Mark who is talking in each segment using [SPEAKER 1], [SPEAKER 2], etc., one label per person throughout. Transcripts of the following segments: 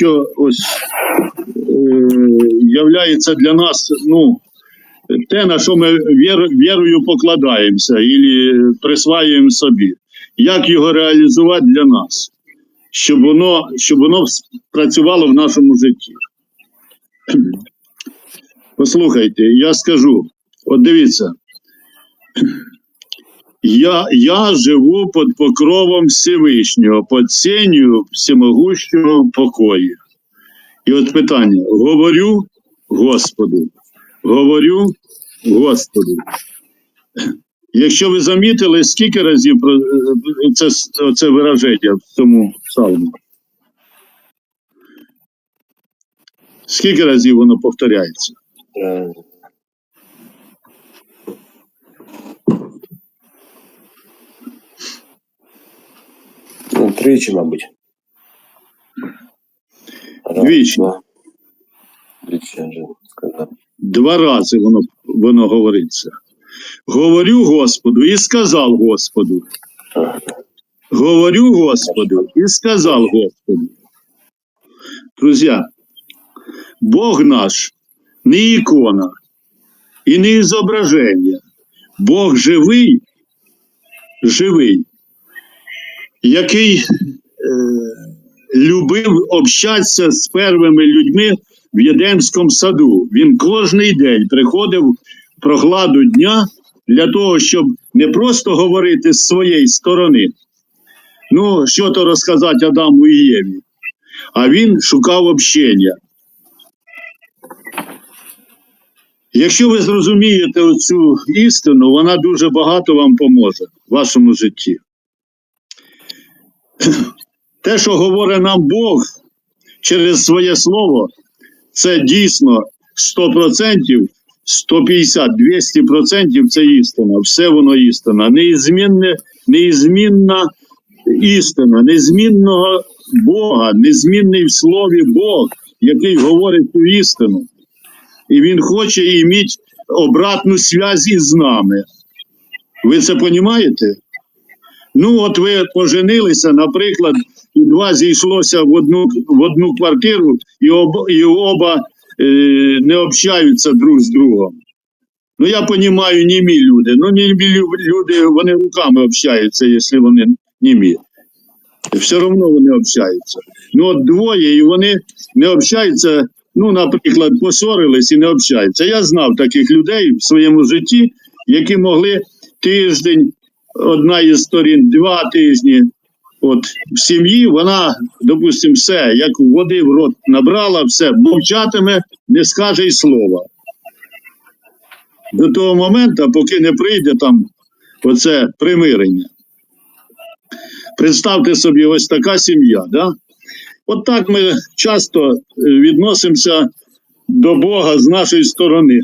[SPEAKER 1] що ось е, являється для нас, ну, те, на що ми вір, вірою покладаємося і присваюємо собі. Як його реалізувати для нас, щоб воно, щоб воно працювало в нашому житті. Послухайте, я скажу, от дивіться, я, я живу під покровом Всевишнього, під сенью всемогущого покою. І от питання: говорю Господу, говорю Господу. Якщо ви замітили, скільки разів е, це, це вираження в цьому псалмі? Скільки разів воно повторяється?
[SPEAKER 2] Тричі, мабуть. Раз,
[SPEAKER 1] Двічі.
[SPEAKER 2] два. Двічі, я вже сказав.
[SPEAKER 1] Два рази воно, воно говориться. Говорю Господу і сказав Господу. Говорю Господу і сказав Господу. Друзі, Бог наш не ікона і не зображення. Бог живий, живий, який е, любив общатися з первими людьми в Єдемському саду. Він кожний день приходив в прохладу дня для того, щоб не просто говорити з своєї сторони, ну, що то розказати Адаму і Єві, а він шукав общення. Якщо ви зрозумієте цю істину, вона дуже багато вам поможе в вашому житті. Те, що говорить нам Бог через своє слово, це дійсно 100%, 150, 200% це істина. Все воно істина. Неізмінне, неізмінна істина, незмінного Бога, незмінний в слові Бог, який говорить цю істину. І він хоче іметь обратну зв'язь із нами. Ви це розумієте? Ну, от ви поженилися, наприклад, і два зійшлося в одну, в одну квартиру, і, об, і оба е, не общаються друг з другом. Ну, я розумію, німі люди. Ну, німі люди, вони руками общаються, якщо вони німі. Все одно вони общаються. Ну, от двоє, і вони не общаються, ну, наприклад, посорились і не общаються. Я знав таких людей в своєму житті, які могли тиждень, одна із сторін, два тижні. От в сім'ї вона, допустимо, все, як води в рот набрала, все, мовчатиме, не скаже й слова. До того моменту, поки не прийде там оце примирення. Представте собі, ось така сім'я. Да? От так ми часто е, відносимося до Бога з нашої сторони.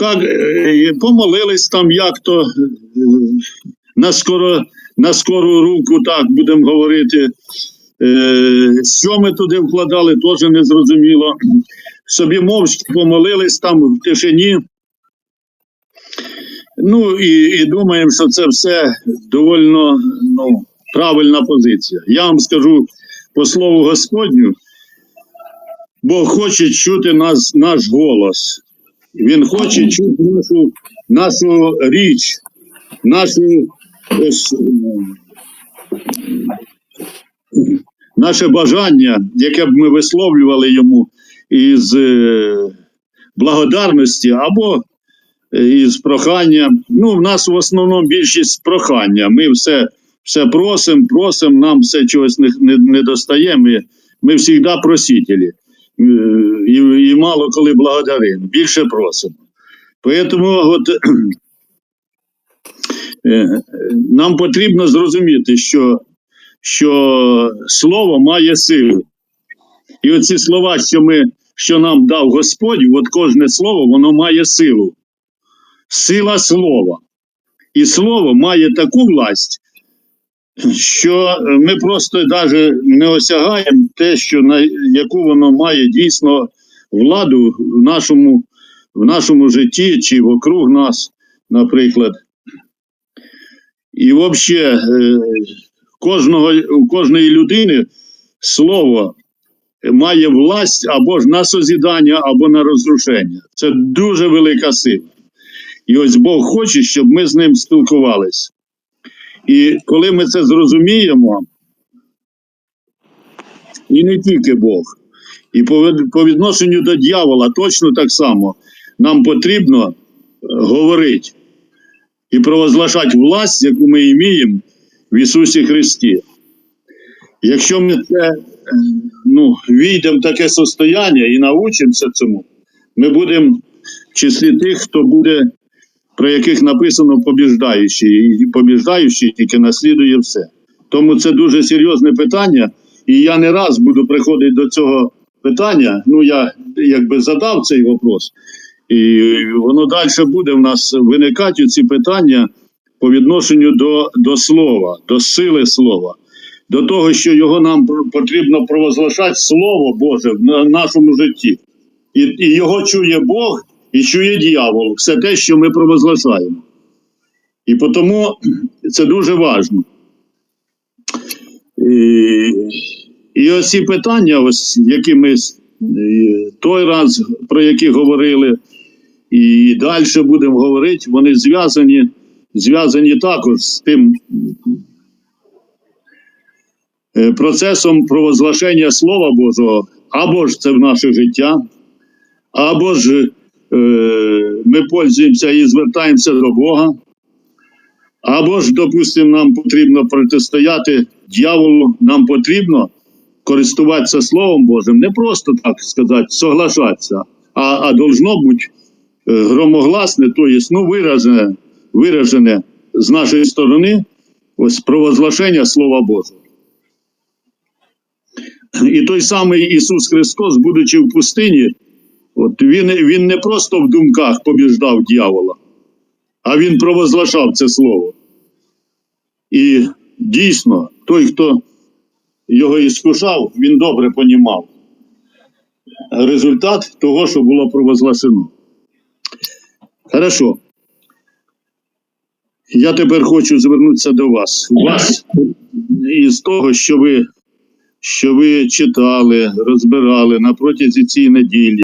[SPEAKER 1] Как, е, помолились там як-то е, на, скоро, на скору руку, так будемо говорити. Е, Що ми туди вкладали, теж не зрозуміло. Собі мовчки помолились там в тишині. Ну і, і думаємо, що це все довольно ну, правильна позиція. Я вам скажу по слову Господню, Бог хоче чути нас, наш голос. Він хоче чути нашу, нашу річ, нашу ось, наше бажання, яке б ми висловлювали йому із е, благодарності або е, із прохання. Ну, в нас в основному більшість прохання. Ми все, все просимо, просимо, нам все чогось не, не, не достає. Ми, ми завжди просителі. Е, І, і мало коли благодаримо, більше просимо. Тому от, е, нам потрібно зрозуміти, що, що слово має силу. І оці слова, що, ми, що нам дав Господь, от кожне слово, воно має силу. Сила слова. І слово має таку власть, що ми просто навіть не осягаємо те, що на яку воно має дійсно владу в нашому, в нашому житті чи вокруг нас, наприклад. І взагалі, кожного, у кожної людини слово має власть або ж на созідання, або на розрушення. Це дуже велика сила. І ось Бог хоче, щоб ми з ним спілкувалися. І коли ми це зрозуміємо, і не тільки Бог, і по, відношенню до дьявола точно так само нам потрібно е, говорити і провозглашати власть, яку ми іміємо в Ісусі Христі. Якщо ми це е, ну, війдемо в таке состояння і научимося цьому, ми будемо в числі тих, хто буде, про яких написано побіждаючий, і побіждаючий тільки наслідує все. Тому це дуже серйозне питання, і я не раз буду приходити до цього питання. Ну, я якби задав цей вопрос, і воно далі буде в нас виникати ці питання по відношенню до, до слова, до сили слова, до того, що його нам потрібно провозглашати Слово Боже в нашому житті. І, і його чує Бог і чує дьявол, все те, що ми провозглашаємо. І тому це дуже важливо. І, і ось ці питання, ось, які ми той раз про які говорили, і далі будемо говорити, вони зв'язані, зв'язані також з тим е, процесом провозглашення Слова Божого, або ж це в наше життя, або ж ми пользуємося і звертаємося до Бога, або ж, допустимо, нам потрібно протистояти дьяволу, нам потрібно користуватися Словом Божим, не просто так сказати, соглашатися, а, а должно бути е, громогласне, то є ну, виражене, виражене з нашої сторони ось провозглашення Слова Божого. І той самий Ісус Христос, будучи в пустині, от він, він не просто в думках побіждав дьявола, а він провозглашав це слово. І дійсно, той, хто його іскушав, він добре понімав результат того, що було провозглашено. Хорошо. Я тепер хочу звернутися до вас. Вас із того, що ви, що ви читали, розбирали на протязі цієї неділі.